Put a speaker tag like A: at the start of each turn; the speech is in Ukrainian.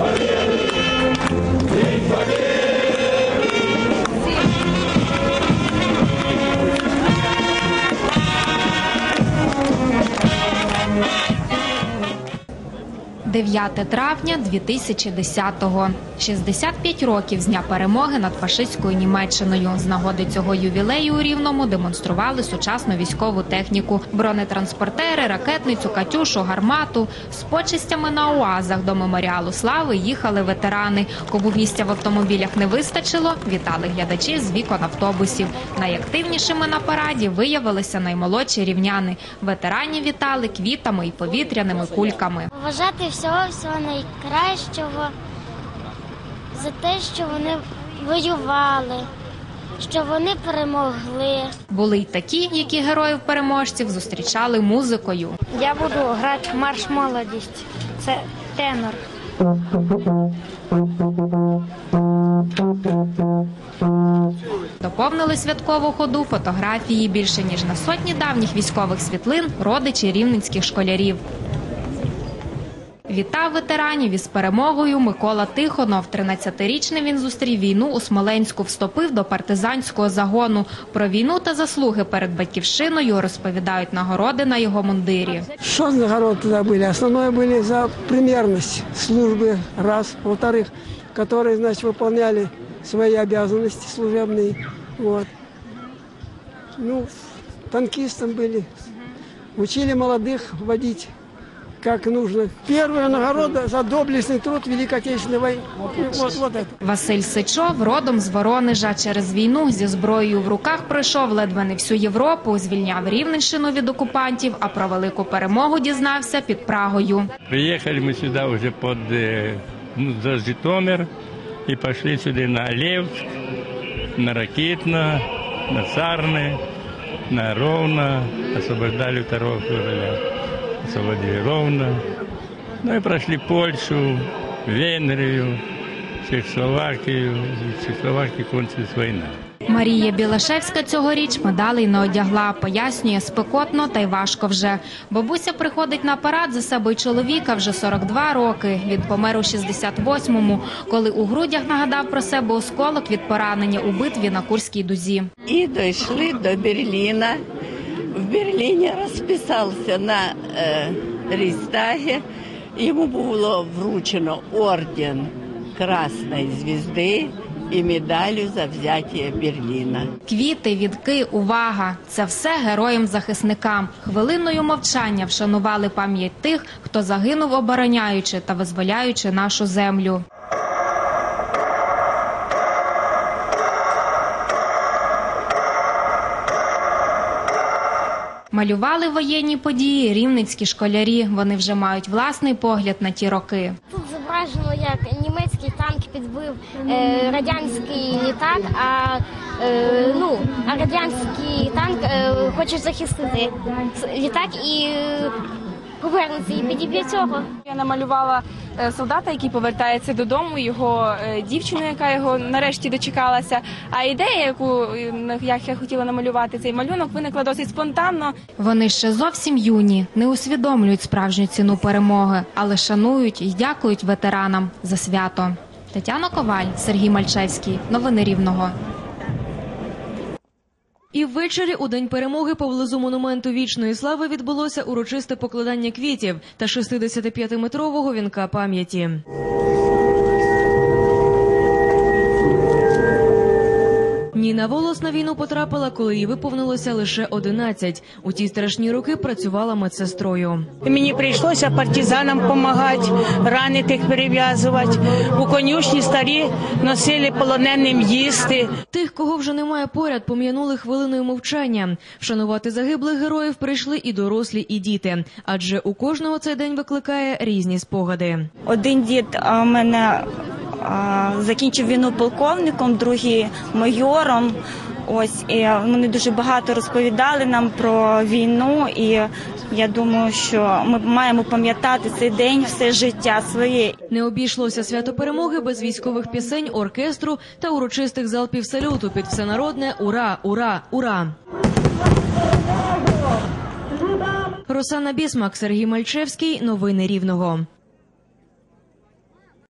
A: Amém. «9 травня 2010-го. 65 років з дня перемоги над фашистською Німеччиною. З нагоди цього ювілею у Рівному демонстрували сучасну військову техніку, бронетранспортери, ракетницю, катюшу, гармату. З почестями на уазах до меморіалу слави їхали ветерани. Кому місця в автомобілях не вистачило, вітали глядачі з вікон автобусів. Найактивнішими на параді виявилися наймолодші рівняни. Ветеранів вітали квітами і повітряними кульками.
B: Вважати всього всього найкращого за те, що вони воювали, що вони перемогли.
A: Були й такі, які героїв-переможців зустрічали музикою.
B: Я буду грати марш молодість. Це тенор.
A: Доповнили святкову ходу фотографії більше ніж на сотні давніх військових світлин родичі рівненських школярів. Вітав ветеранів із перемогою Микола Тихонов. 13-річний він зустрів війну у Смоленську, вступив до партизанського загону. Про війну та заслуги перед батьківщиною розповідають нагороди на його мундирі.
C: Что за нагороды тогда были? Основное были за примерность службы, раз. Во-вторых, которые, значит, выполняли свои обязанности служебные. Вот. Ну, танкистом были. Учили молодых водить как нужно. Первая нагорода за доблестный труд в Великой Отечественной войне. Вот, вот это.
A: Василь Сичов родом з Воронежа через війну зі зброєю в руках пройшов ледве не всю Європу, звільняв Рівненщину від окупантів, а про велику перемогу дізнався під Прагою.
D: Приехали мы сюда уже под э, ну, за Житомир и пошли сюда на Левск, на Ракитно, на Сарны, на Ровно, освобождали 2 февраля, освободили Ровно. Ну и прошли Польшу, Венгрию, Чехословакию, в Чехословакии кончилась война.
A: Марія Білашевська цьогоріч медалей не одягла. Пояснює, спекотно та й важко вже. Бабуся приходить на парад за себе й чоловіка вже 42 роки. Він помер у 68-му, коли у грудях нагадав про себе осколок від поранення у битві на Курській дузі.
E: І дійшли до Берліна. В Берліні розписався на е, Рейхстагі. Йому було вручено орден Красної звізди і медалю за взяття Берліна.
A: Квіти, відки, увага це все героям-захисникам. Хвилиною мовчання вшанували пам'ять тих, хто загинув, обороняючи та визволяючи нашу землю. Малювали воєнні події рівницькі школярі. Вони вже мають власний погляд на ті роки.
B: Тут зображено, як німецький танк підбив е, радянський літак, а, е, ну, а радянський танк е, хоче захистити літак і е, і підіб'є цього.
F: Я намалювала е, солдата, який повертається додому, його е, дівчину, яка його нарешті дочекалася. А ідея, яку як я хотіла намалювати цей малюнок, виникла досить спонтанно.
A: Вони ще зовсім юні, не усвідомлюють справжню ціну перемоги, але шанують і дякують ветеранам за свято. Тетяна Коваль, Сергій Мальчевський. Новини Рівного.
G: І ввечері у день перемоги поблизу монументу вічної слави відбулося урочисте покладання квітів та 65-метрового вінка пам'яті. Ніна Волос на війну потрапила, коли їй виповнилося лише 11. У ті страшні роки працювала медсестрою.
H: Мені прийшлося партизанам допомагати, ранитих перев'язувати. У конюшні старі носили полоненим їсти.
G: Тих, кого вже немає поряд, пом'янули хвилиною мовчання. Вшанувати загиблих героїв прийшли і дорослі, і діти, адже у кожного цей день викликає різні спогади.
I: Один дід а, мене закінчив війну полковником, другий майором. Ось і вони дуже багато розповідали нам про війну, і я думаю, що ми маємо пам'ятати цей день все життя своє.
G: Не обійшлося свято перемоги без військових пісень, оркестру та урочистих залпів салюту під всенародне Ура, ура, ура! Росана Бісмак, Сергій Мальчевський. Новини Рівного.